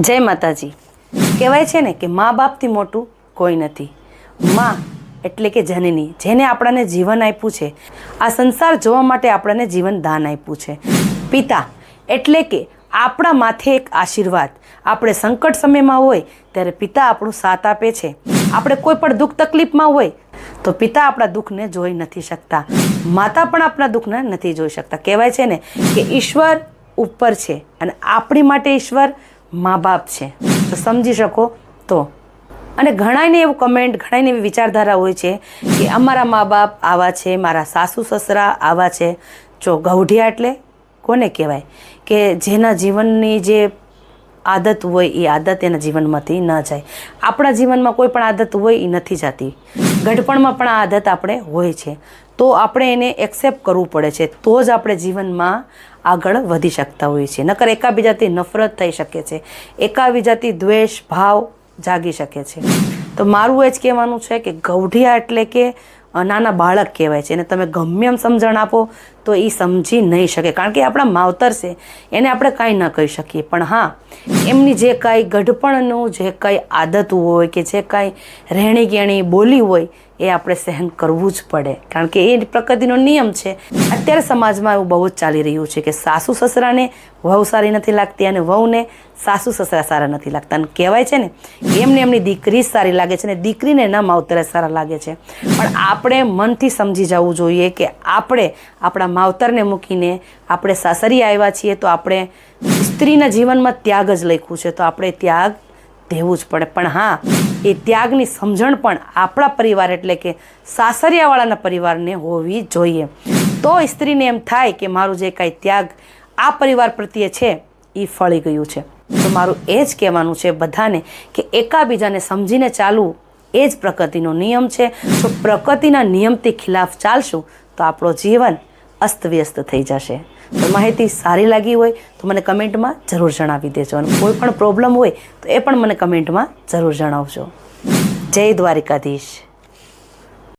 જય માતાજી. કહેવાય છે ને કે મા બાપથી મોટું કોઈ નથી. મા એટલે કે જનની, જેને આપણને જીવન આપ્યું છે. આ સંસાર જોવા માટે આપણને જીવન દાન આપ્યું છે. પિતા એટલે કે આપણા માથે એક આશીર્વાદ. આપણે સંકટ સમયમાં હોય ત્યારે પિતા આપણું સાથ આપે છે. આપણે કોઈ પણ દુઃખ તકલીફમાં હોય તો પિતા આપણા દુઃખને જોઈ નથી શકતા. માતા પણ આપણા દુઃખને નથી જોઈ શકતા. કહેવાય છે ને કે ઈશ્વર ઉપર છે અને આપણી માટે ઈશ્વર મા બાપ છે. તો સમજી શકો તો. અને ઘણાને એવું કમેન્ટ ઘણાને એવી વિચારધારા હોય છે કે અમારા મા બાપ આવા છે, મારા સાસુ, સસરા આવા છે. જો ગૌઢિયા એટલે કોને કહેવાય? કે જેના જીવનની જે આદત હોય એ આદત એના જીવનમાંથી ન જાય. આપણા જીવનમાં કોઈ પણ આદત હોય એ નથી જતી. ગઢપણમાં પણ આ આદત આપણે હોય છે. તો આપણે એને એક્સેપ્ટ કરવું પડે છે. તો જ આપણે જીવનમાં આગળ વધી શકતા હોઈએ છીએ. નકર એકાબીજાથી નફરત થઈ શકે છે. એકાબીજાથી દ્વેષ, ભાવ જાગી શકે છે. તો મારું એ જ કહેવાનું છે કે ગૌઢિયા એટલે કે નાના બાળક કહેવાય છે. એને તમે ગમે એમ સમજણ આપો તો એ સમજી નહીં શકે. કારણ કે આપણા માવતર છે. એને આપણે કાંઈ ન કહી શકીએ. પણ હા, એમની જે કાંઈ ગઢપણનું જે કાંઈ આદત હોય કે જે કાંઈ રહેણી કહેણી બોલી હોય એ આપણે સહન કરવું જ પડે. કારણ કે એ પ્રકૃતિનો નિયમ છે. અત્યારે સમાજમાં એવું બહુ જ ચાલી રહ્યું છે કે સાસુ સસરાને વહુ સારી નથી લાગતી અને વહુને સાસુ સસરા સારા નથી લાગતા. અને કહેવાય છે ને, એમને એમની દીકરી જ સારી લાગે છે ને દીકરીને ના માવતરે સારા લાગે છે. પણ આપણે મનથી સમજી જવું જોઈએ કે આપણે આપણા માવતરને મૂકીને આપણે સાસરી આવ્યા છીએ તો આપણે સ્ત્રીના જીવનમાં ત્યાગ જ લખ્યું છે. તો આપણે ત્યાગ દેવું જ પડે. પણ હા, એ ત્યાગની સમજણ પણ આપણા પરિવાર એટલે કે સાસરિયાવાળાના પરિવારને હોવી જોઈએ. તો સ્ત્રીને એમ થાય કે મારું જે કાંઈ ત્યાગ આ પરિવાર પ્રત્યે છે, એ ફળી ગયું છે. તો મારું એ જ કહેવાનું છે બધાને કે એકાબીજાને સમજીને ચાલવું એ જ પ્રકૃતિનો નિયમ છે. જો પ્રકૃતિના નિયમથી ખિલાફ ચાલશું, તો આપણો જીવન અસ્તવ્યસ્ત થઈ જશે. તો માહિતી સારી લાગી હોય તો મને કમેન્ટમાં જરૂર જણાવી દેજો અને કોઈ પણ પ્રોબ્લેમ હોય તો એ પણ મને કમેન્ટમાં જરૂર જણાવજો. જય દ્વારિકાધીશ.